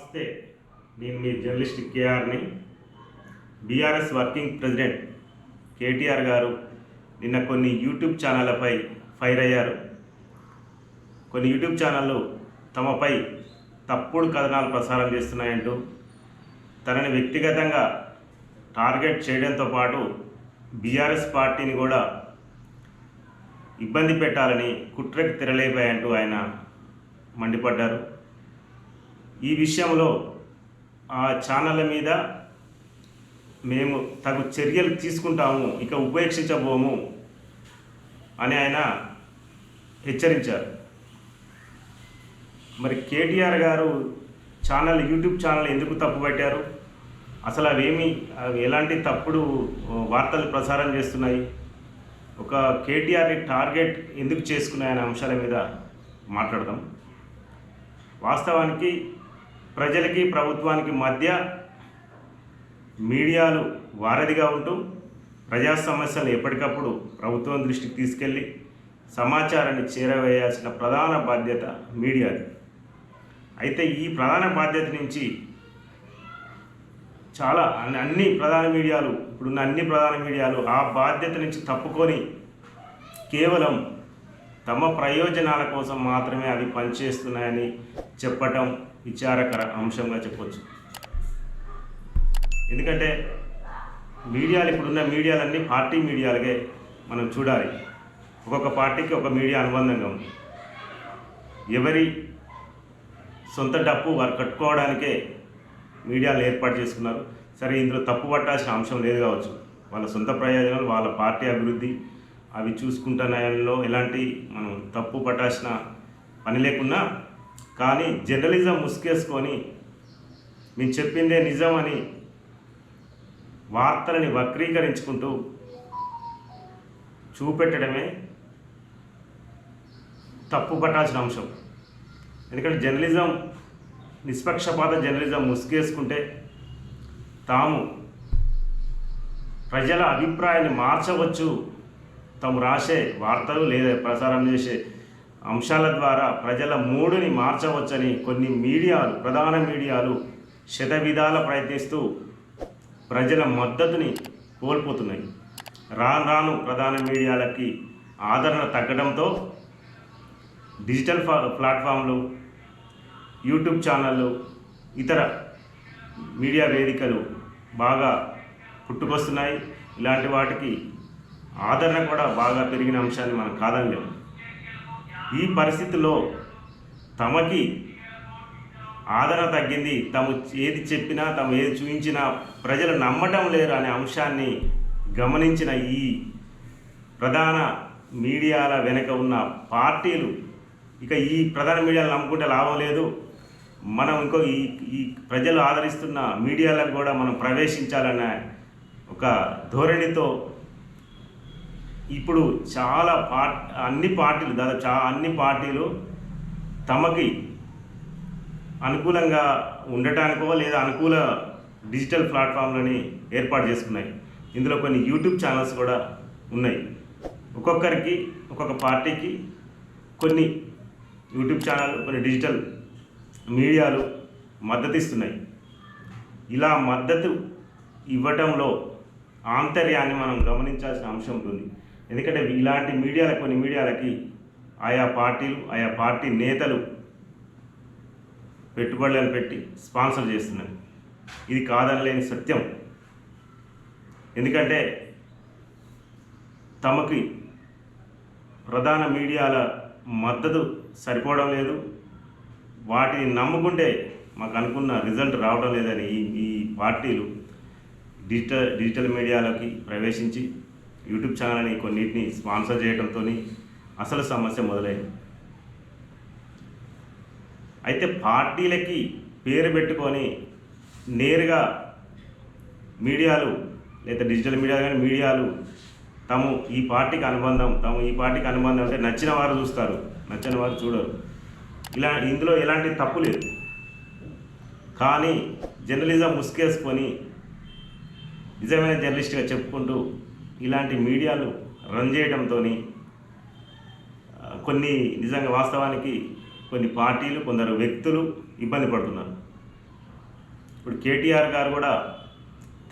నమస్తే నేను మీ జర్నలిస్ట్ కేఆర్ని బీఆర్ఎస్ వర్కింగ్ ప్రెసిడెంట్ కేటీఆర్ గారు నిన్న కొన్ని యూట్యూబ్ ఛానళ్ళపై ఫైర్ అయ్యారు. కొన్ని యూట్యూబ్ ఛానళ్ళు తమపై తప్పుడు కథనాలు ప్రసారం చేస్తున్నాయంటూ తనని వ్యక్తిగతంగా టార్గెట్ చేయడంతో పాటు బీఆర్ఎస్ పార్టీని కూడా ఇబ్బంది పెట్టాలని కుట్రకి తెరలేపాయంటూ ఆయన మండిపడ్డారు. ఈ విషయంలో ఆ ఛానళ్ళ మీద మేము తగు చర్యలు తీసుకుంటాము ఇక ఉపేక్షించబోము అని ఆయన హెచ్చరించారు. మరి కేటీఆర్ గారు ఛానల్ యూట్యూబ్ ఛానల్ ఎందుకు తప్పుపట్టారు? అసలు అవేమి అవి ఎలాంటి తప్పుడు వార్తలు ప్రసారం చేస్తున్నాయి? ఒక కేటీఆర్ని టార్గెట్ ఎందుకు చేసుకున్నాయనే అంశాల మీద మాట్లాడదాం. వాస్తవానికి ప్రజలకి ప్రభుత్వానికి మధ్య మీడియాలు వారధిగా ఉంటూ ప్రజా సమస్యలు ఎప్పటికప్పుడు ప్రభుత్వం దృష్టికి తీసుకెళ్ళి సమాచారాన్ని చేరవేయాల్సిన ప్రధాన బాధ్యత మీడియాది. అయితే ఈ ప్రధాన బాధ్యత నుంచి చాలా అన్ని అన్ని ప్రధాన మీడియాలు ఇప్పుడున్న అన్ని ప్రధాన మీడియాలు ఆ బాధ్యత నుంచి తప్పుకొని కేవలం తమ ప్రయోజనాల కోసం మాత్రమే అవి పనిచేస్తున్నాయని చెప్పటం విచారకర అంశంగా చెప్పొచ్చు. ఎందుకంటే మీడియాలు ఇప్పుడున్న మీడియాలన్నీ పార్టీ మీడియాలకే మనం చూడాలి. ఒక్కొక్క పార్టీకి ఒక మీడియా అనుబంధంగా ఉంది. ఎవరి సొంత డప్పు వారు కట్టుకోవడానికే మీడియాలు ఏర్పాటు చేసుకున్నారు. సరే ఇందులో తప్పు పట్టాల్సిన అంశం లేదు కావచ్చు. వాళ్ళ సొంత ప్రయోజనాలు వాళ్ళ పార్టీ అభివృద్ధి అవి చూసుకుంటున్నాయంలో ఎలాంటి మనం తప్పు పట్టాల్సిన పని లేకున్నా కానీ జర్నలిజం ముసుగేసుకొని మేము చెప్పిందే నిజం అని వార్తలని వక్రీకరించుకుంటూ చూపెట్టడమే తప్పు పట్టాల్సిన అంశం. ఎందుకంటే జర్నలిజం నిష్పక్షపాత జర్నలిజం ముసుగేసుకుంటే తాము ప్రజల అభిప్రాయాన్ని మార్చవచ్చు తాము రాసే వార్తలు లేదా ప్రసారం చేసే అంశాల ద్వారా ప్రజల మూడుని మార్చవచ్చని కొన్ని మీడియాలు ప్రధాన మీడియాలు శతవిధాల ప్రయత్నిస్తూ ప్రజల మద్దతుని కోల్పోతున్నాయి. రాను రాను ప్రధాన మీడియాలకి ఆదరణ తగ్గడంతో డిజిటల్ ప్లాట్ఫామ్లు యూట్యూబ్ ఛానళ్ళు ఇతర మీడియా వేదికలు బాగా పుట్టుకొస్తున్నాయి. ఇలాంటి వాటికి ఆదరణ కూడా బాగా పెరిగిన అంశాన్ని మనం కాదనలేము ఈ పరిస్థితిలో తమకి ఆదరణ తగ్గింది. తాము ఏది చెప్పినా తాము ఏది చూపించినా ప్రజలు నమ్మటం లేరు అనే అంశాన్ని గమనించిన ఈ ప్రధాన మీడియాల వెనుక ఉన్న పార్టీలు ఇక ఈ ప్రధాన మీడియాలు నమ్ముకుంటే లాభం లేదు. మనం ఇంకో ఈ ఈ ప్రజలు ఆదరిస్తున్న మీడియాలకు కూడా మనం ప్రవేశించాలన్న ఒక ధోరణితో ఇప్పుడు చాలా పార్ట్ అన్ని పార్టీలు దాదాపు చా అన్ని పార్టీలు తమకి అనుకూలంగా ఉండటానికో లేదా అనుకూల డిజిటల్ ప్లాట్ఫామ్లని ఏర్పాటు చేసుకున్నాయి. ఇందులో కొన్ని యూట్యూబ్ ఛానల్స్ కూడా ఉన్నాయి. ఒక్కొక్కరికి ఒక్కొక్క పార్టీకి కొన్ని యూట్యూబ్ ఛానల్ కొన్ని డిజిటల్ మీడియాలు మద్దతు ఇస్తున్నాయి ఇలా మద్దతు ఇవ్వటంలో ఆంతర్యాన్ని మనం గమనించాల్సిన అంశం ఉంటుంది. ఎందుకంటే ఇలాంటి మీడియాల కొన్ని మీడియాలకి ఆయా పార్టీలు ఆయా పార్టీ నేతలు పెట్టుబడులను పెట్టి స్పాన్సర్ చేస్తున్నారు. ఇది కాదనలేని సత్యం. ఎందుకంటే తమకి ప్రధాన మీడియాల మద్దతు సరిపోవడం లేదు. వాటిని నమ్ముకుంటే మాకు అనుకున్న రిజల్ట్ రావడం లేదని ఈ ఈ పార్టీలు డిజిటల్ డిజిటల్ మీడియాలోకి ప్రవేశించి యూట్యూబ్ ఛానల్ అని కొన్నిటిని స్పాన్సర్ చేయడంతో అసలు సమస్య మొదలైంది. అయితే పార్టీలకి పేరు పెట్టుకొని నేరుగా మీడియాలు లేదా డిజిటల్ మీడియా కానీ మీడియాలు తాము ఈ పార్టీకి అనుబంధం తాము ఈ పార్టీకి అనుబంధం అంటే నచ్చిన వారు చూస్తారు నచ్చని వారు చూడరు. ఇలా ఇందులో ఎలాంటి తప్పు లేదు. కానీ జర్నలిజం ముసుకేసుకొని నిజమైన జర్నలిస్ట్గా చెప్పుకుంటూ ఇలాంటి మీడియాలు రన్ చేయడంతో కొన్ని నిజంగా వాస్తవానికి కొన్ని పార్టీలు కొందరు వ్యక్తులు ఇబ్బంది పడుతున్నారు. ఇప్పుడు కేటీఆర్ గారు కూడా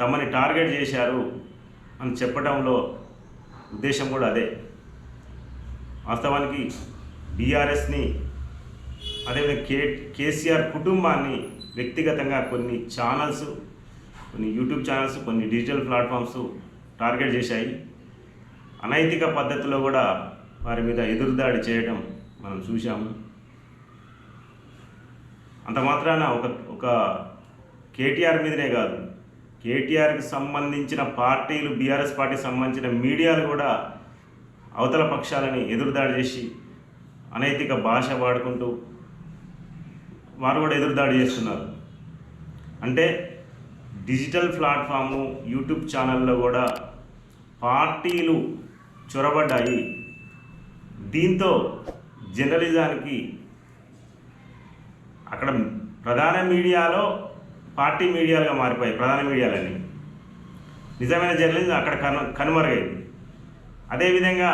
తమని టార్గెట్ చేశారు అని చెప్పడంలో ఉద్దేశం కూడా అదే. వాస్తవానికి బీఆర్ఎస్ని అదేవిధంగా కే కేసీఆర్ కుటుంబాన్ని వ్యక్తిగతంగా కొన్ని ఛానల్స్ కొన్ని యూట్యూబ్ ఛానల్స్ కొన్ని డిజిటల్ ప్లాట్ఫామ్స్ టార్గెట్ చేశాయి. అనైతిక పద్ధతిలో కూడా వారి మీద ఎదురుదాడి చేయడం మనం చూశాము. అంత మాత్రాన ఒక ఒక కేటీఆర్ మీదనే కాదు కేటీఆర్కి సంబంధించిన పార్టీలు బీఆర్ఎస్ పార్టీకి సంబంధించిన మీడియాలు కూడా అవతల పక్షాలని ఎదురుదాడి చేసి అనైతిక భాష వాడుకుంటూ వారు కూడా ఎదురుదాడి చేస్తున్నారు. అంటే డిజిటల్ ప్లాట్ఫాము యూట్యూబ్ ఛానల్లో కూడా పార్టీలు చొరబడ్డాయి. దీంతో జర్నలిజానికి అక్కడ ప్రధాన మీడియాలో పార్టీ మీడియాలుగా మారిపోయాయి ప్రధాన మీడియాలన్నీ. నిజమైన జర్నలిజం అక్కడ కను కనుమరుగైంది. అదేవిధంగా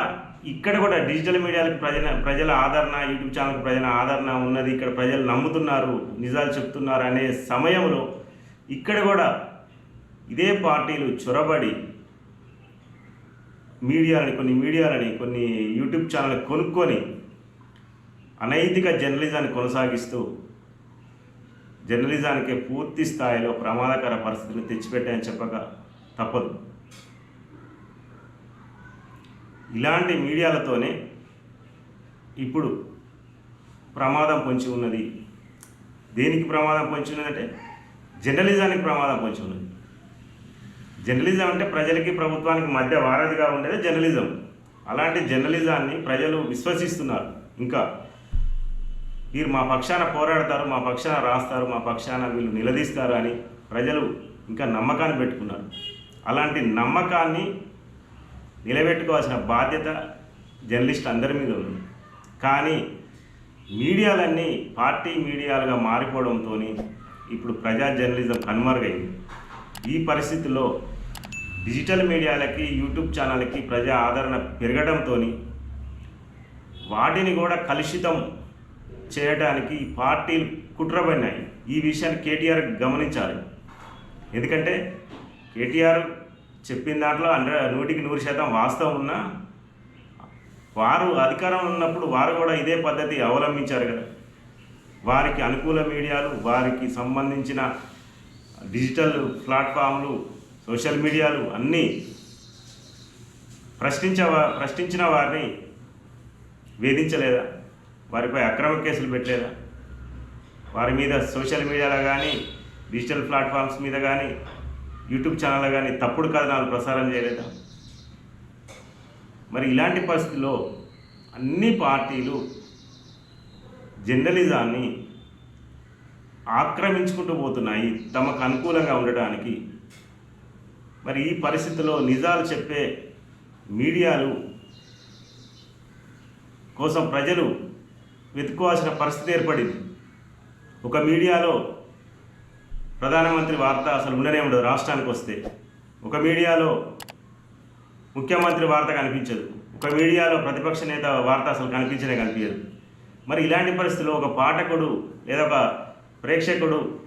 ఇక్కడ కూడా డిజిటల్ మీడియాలకు ప్రజల ప్రజల ఆదరణ యూట్యూబ్ ఛానల్కి ప్రజల ఆదరణ ఉన్నది ఇక్కడ ప్రజలు నమ్ముతున్నారు నిజాలు చెప్తున్నారు అనే సమయంలో ఇక్కడ కూడా ఇదే పార్టీలు చొరబడి మీడియాలని కొన్ని మీడియాలని కొన్ని యూట్యూబ్ ఛానల్ కొనుక్కొని అనైతిక జర్నలిజాన్ని కొనసాగిస్తూ జర్నలిజానికి పూర్తి స్థాయిలో ప్రమాదకర పరిస్థితిని తెచ్చిపెట్టాయని చెప్పక తప్పదు. ఇలాంటి మీడియాలతోనే ఇప్పుడు ప్రమాదం పొంచి ఉన్నది. దేనికి ప్రమాదం పొంచి ఉన్నదంటే జర్నలిజానికి ప్రమాదం పొంచి ఉన్నది. జర్నలిజం అంటే ప్రజలకి ప్రభుత్వానికి మధ్య వారధిగా ఉండేది జర్నలిజం. అలాంటి జర్నలిజాన్ని ప్రజలు విశ్వసిస్తున్నారు. ఇంకా వీరు మా పక్షాన పోరాడతారు మా పక్షాన రాస్తారు మా పక్షాన వీళ్ళు నిలదీస్తారు అని ప్రజలు ఇంకా నమ్మకాన్ని పెట్టుకున్నారు. అలాంటి నమ్మకాన్ని నిలబెట్టుకోవాల్సిన బాధ్యత జర్నలిస్ట్ అందరి మీద ఉంది. కానీ మీడియాలన్నీ పార్టీ మీడియాలుగా మారిపోవడంతో ఇప్పుడు ప్రజా జర్నలిజం కనుమరుగైంది. ఈ పరిస్థితిలో డిజిటల్ మీడియాలకి యూట్యూబ్ ఛానల్కి ప్రజా ఆదరణ పెరగడంతో వాటిని కూడా కలుషితం చేయడానికి పార్టీలు కుట్రబడినాయి ఈ విషయాన్ని కేటీఆర్ గమనించాలి. ఎందుకంటే కేటీఆర్ చెప్పిన దాంట్లో హండ్రెడ్ నూటికి నూరు శాతం వాస్తవం ఉన్నా వారు అధికారంలో ఉన్నప్పుడు వారు కూడా ఇదే పద్ధతి అవలంబించారు కదా. వారికి అనుకూల మీడియాలు వారికి సంబంధించిన డిజిటల్ ప్లాట్ఫామ్లు సోషల్ మీడియాలు అన్నీ ప్రశ్నించ ప్రశ్నించిన వారిని వేధించలేదా? వారిపై అక్రమ కేసులు పెట్టలేదా? వారి మీద సోషల్ మీడియాలో కానీ డిజిటల్ ప్లాట్ఫామ్స్ మీద కానీ యూట్యూబ్ ఛానల్లో కానీ తప్పుడు కథనాలు ప్రసారం చేయలేదా? మరి ఇలాంటి పరిస్థితుల్లో అన్ని పార్టీలు జర్నలిజాన్ని ఆక్రమించుకుంటూ పోతున్నాయి. తమకు అనుకూలంగా ఉండటానికి మరి ఈ పరిస్థితిలో నిజాలు చెప్పే మీడియాలు కోసం ప్రజలు వెతుక్కోవాల్సిన పరిస్థితి ఏర్పడింది. ఒక మీడియాలో ప్రధానమంత్రి వార్త అసలు ఉండనే ఉండదు రాష్ట్రానికి వస్తే. ఒక మీడియాలో ముఖ్యమంత్రి వార్త కనిపించదు. ఒక మీడియాలో ప్రతిపక్ష నేత వార్త అసలు కనిపించనే కనిపించదు. మరి ఇలాంటి పరిస్థితుల్లో ఒక పాఠకుడు లేదా ఒక ప్రేక్షకుడు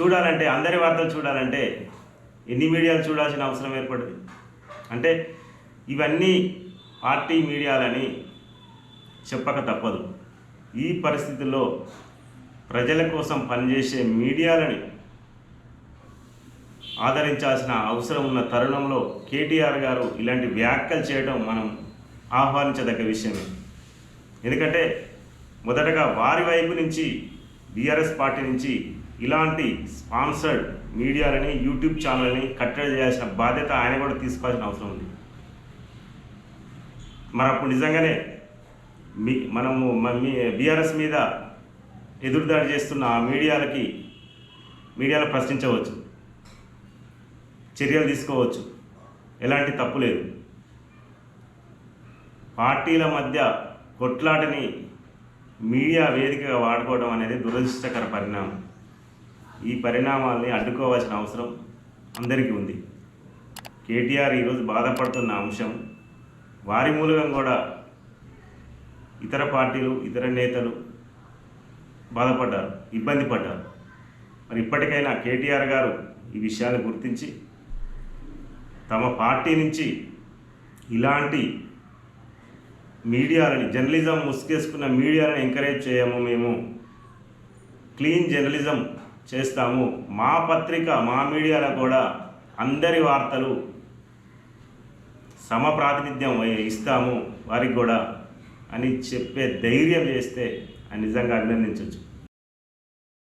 చూడాలంటే అందరి వార్తలు చూడాలంటే ఎన్ని మీడియాలు చూడాల్సిన అవసరం ఏర్పడింది? అంటే ఇవన్నీ పార్టీ మీడియాలని చెప్పక తప్పదు. ఈ పరిస్థితుల్లో ప్రజల కోసం పనిచేసే మీడియాలని ఆదరించాల్సిన అవసరం ఉన్న తరుణంలో కేటీఆర్ గారు ఇలాంటి వ్యాఖ్యలు చేయడం మనం ఆహ్వానించదగ్గ విషయమే. ఎందుకంటే మొదటగా వారి వైపు నుంచి బీఆర్ఎస్ పార్టీ నుంచి ఇలాంటి స్పాన్సర్డ్ మీడియాలని యూట్యూబ్ ఛానల్ని కట్టడి చేయాల్సిన బాధ్యత ఆయన కూడా తీసుకోవాల్సిన అవసరం ఉంది. మరి అప్పుడు నిజంగానే మీ మనము మీ బీఆర్ఎస్ మీద ఎదురుదాడి చేస్తున్న ఆ మీడియాలకి మీడియాలో ప్రశ్నించవచ్చు. చర్యలు తీసుకోవచ్చు. ఎలాంటి తప్పు లేదు. పార్టీల మధ్య కొట్లాటని మీడియా వేదికగా వాడుకోవడం అనేది దురదృష్టకర పరిణామం. ఈ పరిణామాల్ని అడ్డుకోవాల్సిన అవసరం అందరికీ ఉంది. కేటీఆర్ ఈరోజు బాధపడుతున్న అంశం వారి మూలంగా కూడా ఇతర పార్టీలు ఇతర నేతలు బాధపడ్డారు ఇబ్బంది పడ్డారు. మరి ఇప్పటికైనా కేటీఆర్ గారు ఈ విషయాన్ని గుర్తించి తమ పార్టీ నుంచి ఇలాంటి మీడియాలని జర్నలిజం ముసుగేసుకున్న మీడియాలను ఎంకరేజ్ చేయము మేము. క్లీన్ జర్నలిజం చేస్తాము. మా పత్రిక మా మీడియాలో కూడా అందరి వార్తలు సమ ప్రాతినిధ్యం ఇస్తాము. వారికి కూడా అని చెప్పే ధైర్యం చేస్తే అని నిజంగా అభినందించవచ్చు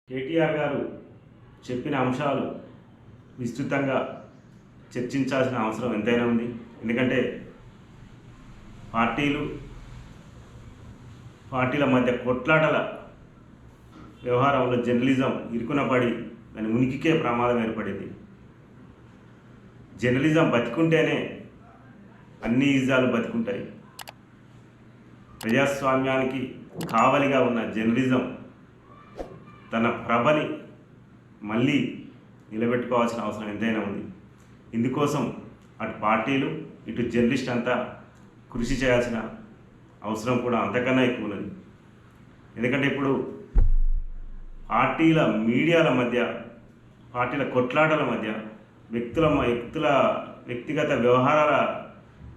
కేటీఆర్ గారు చెప్పిన అంశాలు విస్తృతంగా చర్చించాల్సిన అవసరం ఎంతైనా ఉంది. ఎందుకంటే పార్టీలు పార్టీల మధ్య కొట్లాటల వ్యవహారంలో జర్నలిజం ఇరుకునపడి దాని ఉనికికే ప్రమాదం ఏర్పడింది. జర్నలిజం బతికుంటేనే అన్ని ఇజాలు బతికుంటాయి. ప్రజాస్వామ్యానికి కావలిగా ఉన్న జర్నలిజం తన ప్రభని మళ్ళీ నిలబెట్టుకోవాల్సిన అవసరం ఎంతైనా ఉంది. ఇందుకోసం అటు పార్టీలు ఇటు జర్నలిస్ట్ అంతా కృషి చేయాల్సిన అవసరం కూడా అంతకన్నా ఎక్కువ ఉన్నది. ఎందుకంటే ఇప్పుడు పార్టీల మీడియాల మధ్య పార్టీల కొట్లాటల మధ్య వ్యక్తుల మ- వ్యక్తుల వ్యక్తిగత వ్యవహారాల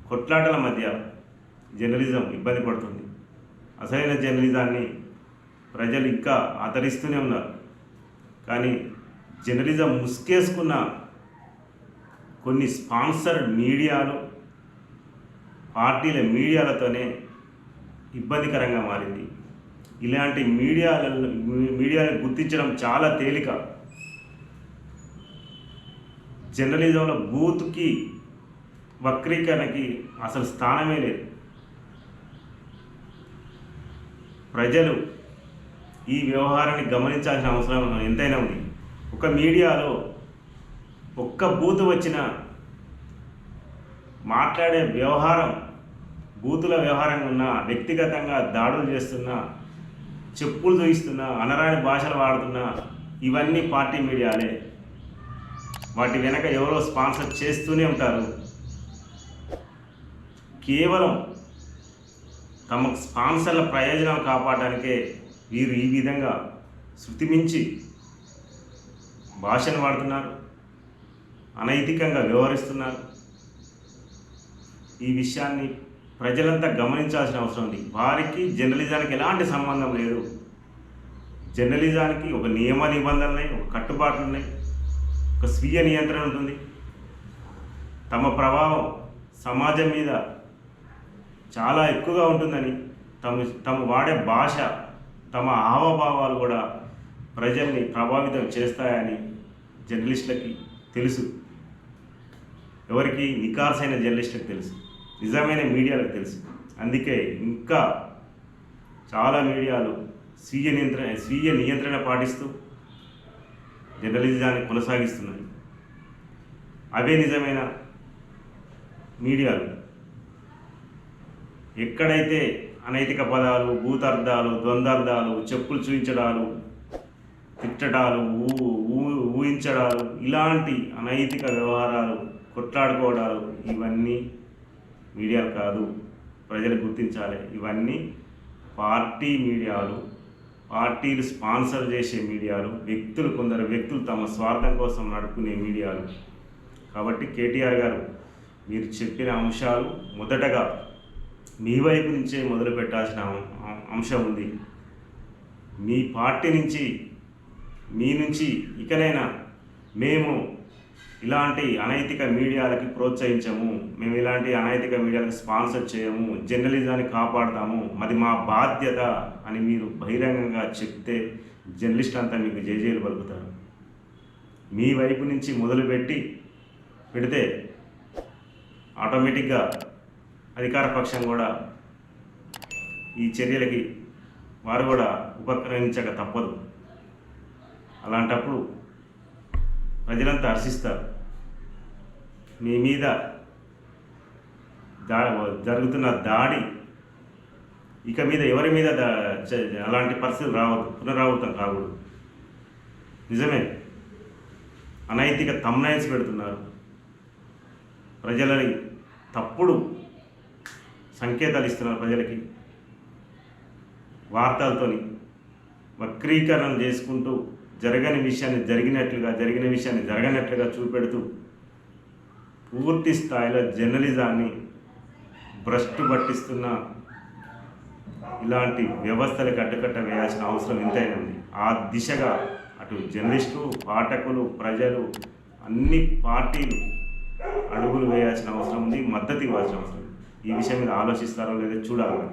కొట్లాటల మధ్య జర్నలిజం ఇబ్బంది పడుతుంది. అసలైన జర్నలిజాన్ని ప్రజలు ఇంకా ఆదరిస్తూనే ఉన్నారు. కానీ జర్నలిజం ముసుకేసుకున్న కొన్ని స్పాన్సర్డ్ మీడియాలు పార్టీల మీడియాలతోనే ఇబ్బందికరంగా మారింది. ఇలాంటి మీడియాలలో మీడియాని గుర్తించడం చాలా తేలిక. జర్నలిజంలో బూత్కి వక్రీకరణకి అసలు స్థానమే లేదు. ప్రజలు ఈ వ్యవహారాన్ని గమనించాల్సిన అవసరం ఎంతైనా ఉంది. ఒక మీడియాలో ఒక్క బూత్ వచ్చిన మాట్లాడే వ్యవహారం బూతుల వ్యవహారం ఉన్న వ్యక్తిగతంగా దాడులు చేస్తున్న చెప్పులు చూయిస్తున్నా అనరాని భాషలు వాడుతున్నా ఇవన్నీ పార్టీ మీడియాలే. వాటి వెనక ఎవరో స్పాన్సర్ చేస్తూనే ఉంటారు. కేవలం తమకు స్పాన్సర్ల ప్రయోజనాలు కాపాడడానికే వీరు ఈ విధంగా శృతిమించి భాషను వాడుతున్నారు అనైతికంగా వ్యవహరిస్తున్నారు. ఈ విషయాన్ని ప్రజలంతా గమనించాల్సిన అవసరం ఉంది. వారికి జర్నలిజానికి ఎలాంటి సంబంధం లేదు. జర్నలిజానికి ఒక నియమ నిబంధనలు ఉన్నాయి ఒక కట్టుబాట్లు ఉన్నాయి. ఒక స్వీయ నియంత్రణ ఉంటుంది. తమ ప్రభావం సమాజం మీద చాలా ఎక్కువగా ఉంటుందని తమ తమ వాడే భాష తమ హావభావాలు కూడా ప్రజల్ని ప్రభావితం చేస్తాయని జర్నలిస్టులకి తెలుసు. ఎవరికి నికార్సైన జర్నలిస్టులకు తెలుసు. నిజమైన మీడియాలకు తెలుసు. అందుకే ఇంకా చాలా మీడియాలు స్వీయ నియంత్రణ స్వీయ నియంత్రణ పాటిస్తూ జర్నలిజాన్ని కొనసాగిస్తున్నాయి. అవే నిజమైన మీడియాలు. ఎక్కడైతే అనైతిక పదాలు భూతార్థాలు ద్వంద్వార్థాలు చెప్పులు చూపించడాలు తిట్టడాలు ఊ ఊ- ఊహించడాలు ఇలాంటి అనైతిక వ్యవహారాలు కొట్లాడుకోవడాలు ఇవన్నీ మీడియాలు కాదు ప్రజలు గుర్తించాలి. ఇవన్నీ పార్టీ మీడియాలు పార్టీలు స్పాన్సర్ చేసే మీడియాలు వ్యక్తులు కొందరు వ్యక్తులు తమ స్వార్థం కోసం నడుపుకునే మీడియాలు. కాబట్టి కేటీఆర్ గారు మీరు చెప్పిన అంశాలు మొదటగా మీ వైపు నుంచే మొదలు పెట్టాల్సిన అంశం ఉంది. మీ పార్టీ నుంచి మీ నుంచి ఇకనైనా మేము ఇలాంటి అనైతిక మీడియాలకి ప్రోత్సహించము. మేము ఇలాంటి అనైతిక మీడియాలకు స్పాన్సర్ చేయము. జర్నలిజాన్ని కాపాడతాము. అది మా బాధ్యత అని మీరు బహిరంగంగా చెప్తే జర్నలిస్ట్ అంతా మీకు జేజేలు పలుకుతారు. మీ వైపు నుంచి మొదలుపెట్టి పెడితే ఆటోమేటిక్గా అధికార పక్షం కూడా ఈ చర్యలకి వారు కూడా ఉపక్రమించక తప్పదు. అలాంటప్పుడు ప్రజలంతా హర్షిస్తారు. మీ మీద దా జరుగుతున్న దాడి ఇక మీద ఎవరి మీద దా అలాంటి పరిస్థితులు రావద్దు పునరావృతం కాకూడదు. నిజమే. అనైతిక తమ్నైన్స్ పెడుతున్నారు. ప్రజలని తప్పుడు సంకేతాలు ఇస్తున్నారు ప్రజలకి. వార్తలతోని వక్రీకరణ చేసుకుంటూ జరగని విషయాన్ని జరిగినట్లుగా జరిగిన విషయాన్ని జరగనట్లుగా చూపెడుతూ పూర్తి స్థాయిలో జర్నలిజాన్ని భ్రష్టు పట్టిస్తున్న ఇలాంటి వ్యవస్థలకు అడ్డుకట్ట వేయాల్సిన అవసరం ఎంతైనా ఉంది. ఆ దిశగా అటు జర్నలిస్టు పాఠకులు ప్రజలు అన్ని పార్టీలు అడుగులు వేయాల్సిన అవసరం ఉంది మద్దతు ఇవ్వాల్సిన అవసరం ఈ విషయం మీద ఆలోచిస్తారో లేదో చూడాలి.